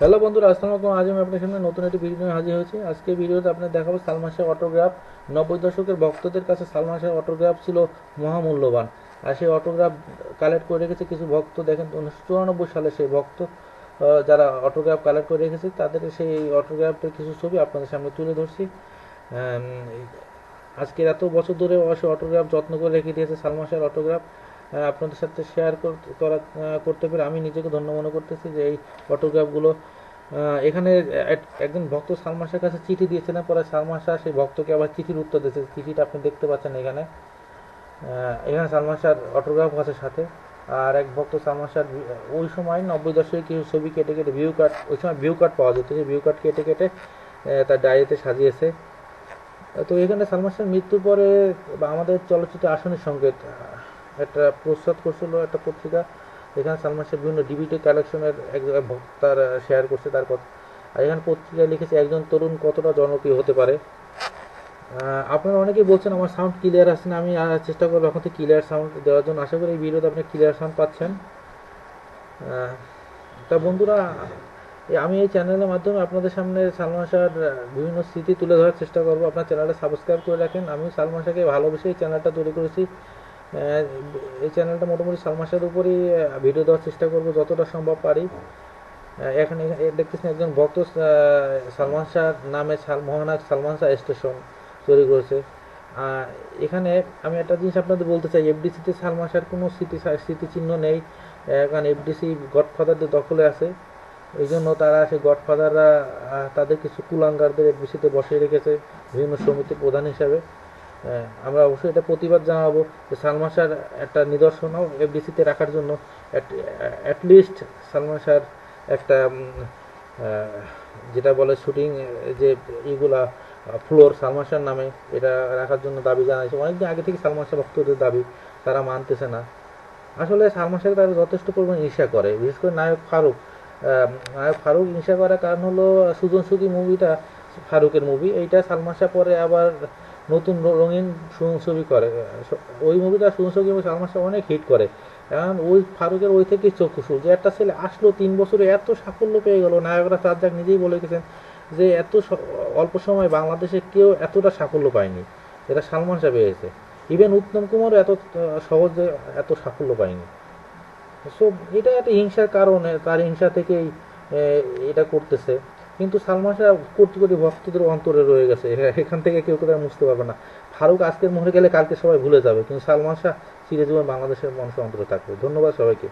Hello বন্ধুরা, আসসালামু আলাইকুম। আজ আমি আপনার সামনে নতুন একটি ভিডিও নিয়ে হাজির হয়েছি। আজকে ভিডিওতে আপনার দেখাবো সালমান শাহ অটোগ্রাফ নব্বই দশকের ভক্তদের কাছে সালমান শাহ অটোগ্রাফ ছিল মহামূল্যবান। আর সেই অটোগ্রাফ কালেক্ট করে রেখেছে কিছু ভক্ত। দেখেন, উনিশশো চুরানব্বই সালে সেই ভক্ত যারা অটোগ্রাফ কালেক্ট করে রেখেছে, তাদের সেই অটোগ্রাফের কিছু ছবি আপনাদের সামনে তুলে ধরছি। আজকের এত বছর ধরে অবশ্য অটোগ্রাফ যত্ন করে রেখে দিয়েছে সালমান শাহের অটোগ্রাফ আপনাদের সাথে শেয়ার করা করতে পেরে আমি নিজেকে ধন্য মনে করতেছি যে এই অটোগ্রাফগুলো এখানে এক- একজন ভক্ত সালমান শাহের কাছে চিঠি দিয়েছিলেন পরে সালমান শাহ সেই ভক্তকে আবার চিঠির উত্তর দিয়েছে। চিঠিটা আপনি দেখতে পাচ্ছেন এখানে। এখানে সালমান শাহর অটোগ্রাফ আছে সাথে। আর এক ভক্ত সালমান শাহ ওই সময় নব্বই দশকে কিছু ছবি কেটে কেটে ভিউ কার্ড ওই সময় ভিউ কার্ড পাওয়া যেত। সেই ভিউ কার্ড কেটে কেটে তার ডায়েরিতে সাজিয়েছে। তো এখানে সালমান শাহের মৃত্যুর পরে বা আমাদের চলচ্চিত্র আসনের সংকেত একটা প্রস্তাব করছিল একটা পত্রিকা। এখানে সালমান শাহ বিভিন্ন ডিবিটি কালেকশনের এক তার শেয়ার করছে তার কথা আর এখানে পত্রিকায় লিখেছে, একজন তরুণ কতটা জনপ্রিয় হতে পারে? আপনারা অনেকেই বলছেন, আমার সাউন্ড ক্লিয়ার আসছে না, আমি চেষ্টা করব এখন থেকে ক্লিয়ার সাউন্ড দেওয়ার জন্য। আশা করি এই ভিডিওতে আপনি ক্লিয়ার সাউন্ড পাচ্ছেন। তা বন্ধুরা আমি এই চ্যানেলের মাধ্যমে আপনাদের সামনে সালমান শাহর বিভিন্ন স্মৃতি তুলে ধরার চেষ্টা করব। আপনার চ্যানেলটা সাবস্ক্রাইব করে রাখেন। আমি সালমান শাহকে ভালোবেসে এই চ্যানেলটা তৈরি করেছি। এই চ্যানেলটা মোটামুটি সালমান শাহের উপরই ভিডিও দেওয়ার চেষ্টা করব যতটা সম্ভব পারি। এখানে দেখতেছেন একজন ভক্ত সালমান শাহ নামে মহানায়ক সালমান শাহ স্টেশন তৈরি করেছে। এখানে আমি একটা জিনিস আপনাদের বলতে চাই এফডিসিতে সালমান শাহর কোনো স্মৃতি, স্মৃতিচিহ্ন নেই। কারণ এফডিসি গডফাদারদের দখলে আছে। এই জন্য তারা সেই গডফাদাররা তাদের কিছু কুলাঙ্গারদের এফডিসিতে বসিয়ে রেখেছে, বিভিন্ন সমিতির প্রধান হিসাবে। আমরা অবশ্যই এটা প্রতিবাদ জানাব যে সালমান শাহর একটা নিদর্শনও এফডিসিতে রাখার জন্য অ্যাটলিস্ট সালমান শাহর একটা যেটা বলে শুটিং যে ইগুলা ফ্লোর সালমান শাহর নামে এটা রাখার জন্য দাবি জানাইছে। অনেকদিন আগে থেকে সালমান শাহ ভক্তদের দাবি, তারা মানতেছে না। আসলে সালমান শাহ তারা যথেষ্ট পরিমাণ ঈর্ষা করে, বিশেষ করে নায়ক ফারুক। নায়ক ফারুক ঈর্ষা করার কারণ হলো সুজন সুখী মুভিটা ফারুকের মুভি এইটা সালমান শাহ পরে আবার নতুন রঙিন ছবি করে। ওই মুভিটা সুখী মুভি সালমান শাহ অনেক হিট করে। কারণ ওই ফারুকের ওই থেকেই চক্ষুষু যে একটা ছেলে আসলো তিন বছরে এত সাফল্য পেয়ে গেল। নায়করা সাজ্জাক নিজেই বলে গেছেন যে এত অল্প সময় বাংলাদেশে কেউ এতটা সাফল্য পায়নি এটা সালমান শাহ পেয়েছে। ইভেন উত্তম কুমারও এত সহজে এত সাফল্য পায়নি। সো এটা একটা হিংসার কারণে তার হিংসা থেকেই এটা করতেছে। কিন্তু শাহ কোটি কোটি ভক্তদের অন্তরে রয়ে গেছে। এখান থেকে কেউ কেউ মুছতে পারবে না। ফারুক আজকের মরে গেলে কালকে সবাই ভুলে যাবে, কিন্তু সালমান শাহ চিরজীবন বাংলাদেশের মানুষের অন্তরে থাকবে। ধন্যবাদ সবাইকে।